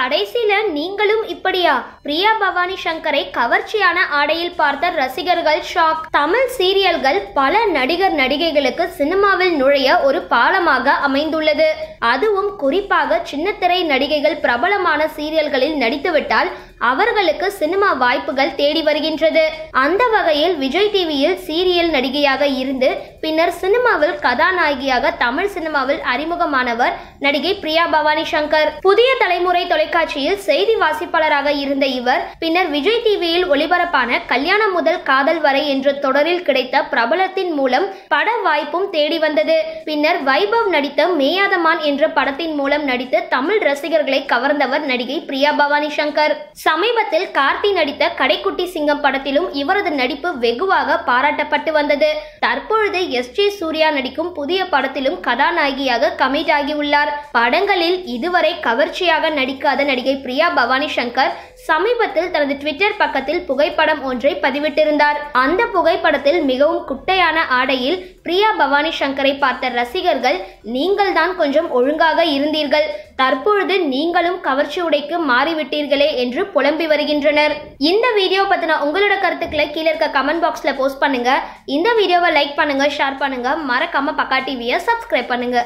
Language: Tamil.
கடைசியில நீங்களும் இப்படியா? பிரியா பவானி சங்கரை கவர்ச்சியான ஆடையில் பார்த்த ரசிகர்கள் ஷாக். தமிழ் சீரியல்கள் பல நடிகர் நடிகைகளுக்கு சினிமாவில் நுழைய ஒரு பாலமாக அமைந்துள்ளது. அதுவும் குறிப்பாக சின்னத்திரை நடிகைகள் பிரபலமான சீரியல்களில் நடித்துவிட்டால் அவர்களுக்கு சினிமா வாய்ப்புகள் தேடி வருகின்றது. அந்த வகையில் விஜய் டிவியில் சீரியல் நடிகையாக இருந்து பின்னர் சினிமாவில் கதாநாயகியாக தமிழ் சினிமாவில் அறிமுகமானவர் நடிகை பிரியா பவானி சங்கர். புதிய தலைமுறை தொலைக்காட்சியில் செய்தி வாசிப்பாளராக இருந்த இவர் பின்னர் விஜய் டிவியில் ஒளிபரப்பான கல்யாணம் முதல் காதல் வரை என்ற தொடரில் கிடைத்த பிரபலத்தின் மூலம் பட வாய்ப்பும் தேடி வந்தது. பின்னர் வைபவ் நடித்த மேயாதமான் என்ற படத்தின் மூலம் நடித்து தமிழ் ரசிகர்களை கவர்ந்தவர் நடிகை பிரியா பவானி சங்கர். சமீபத்தில் கார்த்தி நடித்த கடைக்குட்டி சிங்கம் படத்திலும் இவரது நடிப்பு வெகுவாக பாராட்டப்பட்டு வந்தது. தற்பொழுது எஸ் ஜே சூர்யா நடிக்கும் புதிய படத்திலும் கதாநாயகியாக கமிட் ஆகியுள்ளார். படங்களில் இதுவரை கவர்ச்சியாக நடிக்காத நடிகை பிரியா பவானி சங்கர் சமீபத்தில் தனது ட்விட்டர் பக்கத்தில் புகைப்படம் ஒன்றை பதிவிட்டிருந்தார். அந்த புகைப்படத்தில் மிகவும் குட்டையான ஆடையில் பிரியா பவானி சங்கரை பார்த்த ரசிகர்கள் நீங்கள் தான் கொஞ்சம் ஒழுங்காக இருந்தீர்கள். தற்பொழுது நீங்களும் கவர்ச்சி உடைக்கு மாறிவிட்டீர்களே என்று புலம்பி வருகின்றனர். இந்த வீடியோ பத்தின உங்களோட கருத்துக்களை கீழே இருக்க கமெண்ட் பாக்ஸ்ல போஸ்ட் பண்ணுங்க. இந்த வீடியோவை லைக் பண்ணுங்க ஷேர் பண்ணுங்க. மறக்காம பக்கா டிவியை சப்ஸ்கிரைப் பண்ணுங்க.